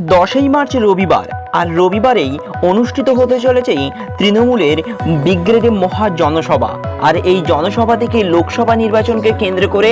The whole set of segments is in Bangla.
দশই মার্চ রবিবার, আর রবিবারেই অনুষ্ঠিত হতে চলেছে তৃণমূলের বিগ্রেডে মহা জনসভা। আর এই জনসভা থেকে লোকসভা নির্বাচনকে কেন্দ্র করে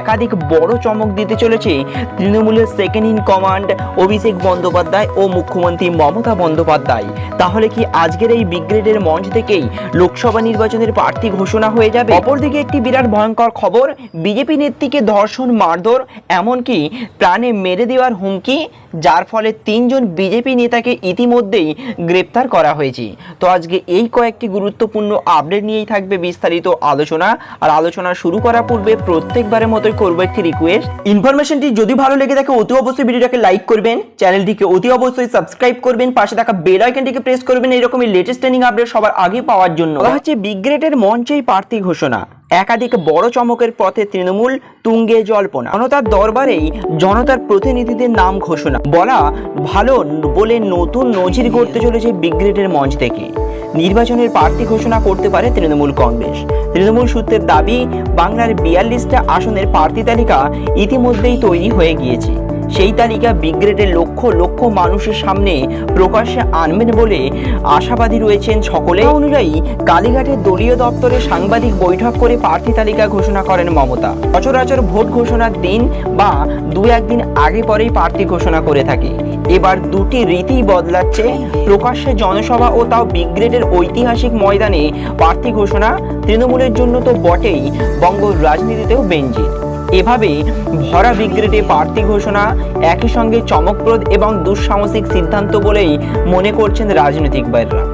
একাধিক বড় চমক দিতে চলেছে তৃণমূলের second in command Abhishek Bandyopadhyay ও মুখ্যমন্ত্রী মমতা বন্দ্যোপাধ্যায়। তাহলে কি আজকের এই বিগ্রেডের মঞ্চ থেকেই লোকসভা নির্বাচনের প্রার্থী ঘোষণা হয়ে যাবে? অপরদিকে একটি বিরাট ভয়ঙ্কর খবর, বিজেপি নেত্রীকে ধর্ষণ মারধর, এমনকি প্রাণে মেরে দেওয়ার হুমকি, যার ফলে তিনজন বিজেপি নেতাকে ইতিমধ্যেই গ্রেপ্তার করা হয়েছে। তো আজকে এই কয়েকটি গুরুত্বপূর্ণ আপডেট নিয়েই থাকবে বিস্তারিত আলোচনা। আর আলোচনা শুরু করার পূর্বে প্রত্যেকবারের মতোই করব একটি রিকোয়েস্ট ইনফরমেশনটি যদি ভালো লেগে থাকে, অতি অবশ্যই ভিডিওটাকে লাইক করবেন। চ্যানেলটিকে অতি অবশ্যই সাবস্ক্রাইব করবেন। পাশে থাকা বেল আইকনটিকে প্রেস করবেন। এরকমই লেটেস্ট ট্রেনিং আপডেট সবার আগে পাওয়ার জন্য। হচ্ছে বিগ্রেটের মঞ্চেই প্রার্থী ঘোষণা। একাধিক বড় চমকের পথে তৃণমূল তুঙ্গে জল্পনা। জনতার দরবারেই জনতার প্রতিনিধিদের নাম ঘোষণা। বলা ভালো বলে নতুন নজির গড়তে চলেছে বিগ্রেডের মঞ্চ থেকে। নির্বাচনের প্রার্থী ঘোষণা করতে পারে তৃণমূল কংগ্রেস। তৃণমূল সূত্রের দাবি, বাংলার বিয়াল্লিশটা আসনের প্রার্থী তালিকা ইতিমধ্যেই তৈরি হয়ে গিয়েছে। সেই তালিকা বিগ্রেডের লক্ষ লক্ষ মানুষের সামনে প্রকাশ্যে আনবেন বলে আশাবাদী রয়েছেন সকলে। অনুযায়ী কালীঘাটের দলীয় দপ্তরে সাংবাদিক বৈঠক করে প্রার্থী তালিকা ঘোষণা করেন মমতা। সচরাচর ভোট ঘোষণার দিন বা দু একদিন আগে পরেই প্রার্থী ঘোষণা করে থাকে। এবার দুটি রীতি বদলাচ্ছে। প্রকাশ্যে জনসভা ও তাও বিগ্রেডের ঐতিহাসিক ময়দানে প্রার্থী ঘোষণা তৃণমূলের জন্য তো বটেই, বঙ্গ রাজনীতিতেও বেঞ্জিত এভাবে ভরা বিগ্রেডে প্রার্থী ঘোষণা, একই সঙ্গে চমকপ্রদ এবং দুঃসাহসিক সিদ্ধান্ত বলেই মনে করছেন রাজনৈতিক বাইররা।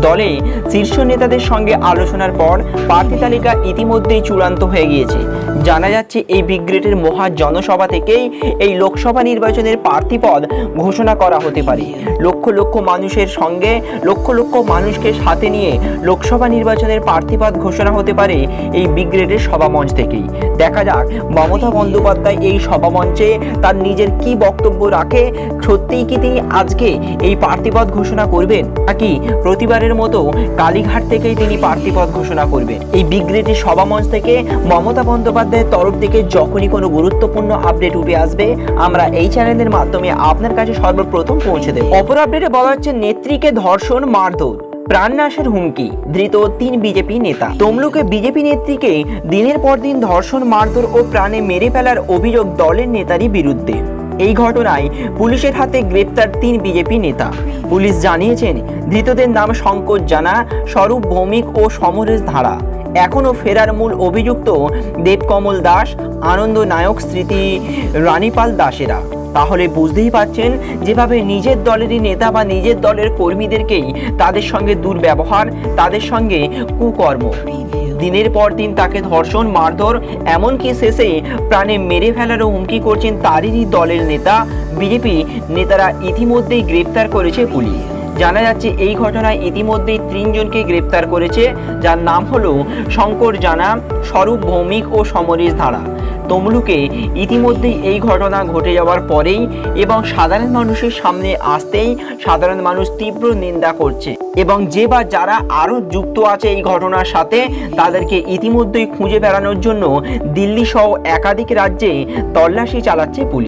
দলে শীর্ষ নেতাদের সঙ্গে আলোচনার পর প্রার্থী তালিকা ইতিমধ্যেই চূড়ান্ত হয়ে গিয়েছে। জানা যাচ্ছে এই বিগ্রেডের মহা জনসভা থেকেই এই লোকসভা নির্বাচনের প্রার্থী পদ ঘোষণা করা হতে পারে। লক্ষ লক্ষ মানুষের সঙ্গে, লক্ষ লক্ষ মানুষকে সাথে নিয়ে লোকসভা নির্বাচনের প্রার্থীপদ ঘোষণা হতে পারে এই বিগ্রেডের সভামঞ্চ থেকেই। দেখা যাক, মমতা বন্দ্যোপাধ্যায় এই সভামঞ্চে তার নিজের কি বক্তব্য রাখে, সত্যিই কি তিনি আজকে এই প্রার্থীপদ ঘোষণা করবেন, নাকি প্রতিবারের মতো কালীঘাট থেকেই তিনি প্রার্থীপদ ঘোষণা করবেন? এই বিগ্রেডের সভামঞ্চ থেকে মমতা বন্দ্যোপাধ্যায়ের তরফ থেকে যখনই কোনো গুরুত্বপূর্ণ আপডেট উঠে আসবে, আমরা এই চ্যানেলের মাধ্যমে আপনার কাছে সর্বপ্রথম পৌঁছে দেব। অপর আপডেটে বলা হচ্ছে, নেত্রীকে ধর্ষণ, মারধর, প্রাণনাশের হুমকি, ধৃত তিন বিজেপি নেতা। তমলুকে বিজেপি নেত্রীকে দিনের পর দিন ধর্ষণ, মারধর ও প্রাণে মেরে ফেলার অভিযোগ দলের নেতারই বিরুদ্ধে। এই ঘটনায় পুলিশের হাতে গ্রেপ্তার তিন বিজেপি নেতা। পুলিশ জানিয়েছেন, ধৃতদের নাম শঙ্কর জানা, স্বরূপ ভৌমিক ও সমরেশ ধারা। এখনও ফেরার মূল অভিযুক্ত দেবকমল দাস, আনন্দ নায়ক স্মৃতি রানীপাল দাসেরা। তাহলে বুঝতেই পারছেন, যেভাবে নিজের দলেরই নেতা বা নিজের দলের কর্মীদেরকেই তাদের সঙ্গে দুর্ব্যবহার, তাদের সঙ্গে কুকর্ম। দিনের পর দিন তাকে ধর্ষণ, মারধর, এমনকি শেষে প্রাণে মেরে ফেলারও হুমকি করছেন তারই দলের নেতা। বিজেপি নেতারা ইতিমধ্যেই গ্রেপ্তার করেছে পুলিশ। জানা যাচ্ছে এই ঘটনায় ইতিমধ্যেই তিনজনকে গ্রেপ্তার করেছে, যার নাম হলো শঙ্কর জানা, স্বরূপ ভৌমিক ও সমরেশ ধারা। তমলুকে ইতিমধ্যেই এই ঘটনা ঘটে যাওয়ার পরেই এবং সাধারণ মানুষের সামনে আসতেই সাধারণ মানুষ তীব্র নিন্দা করছে এবং যে বা যারা আরও যুক্ত আছে এই ঘটনার সাথে, তাদেরকে ইতিমধ্যেই খুঁজে বেড়ানোর জন্য দিল্লি সহ একাধিক রাজ্যে তল্লাশি চালাচ্ছে পুলিশ।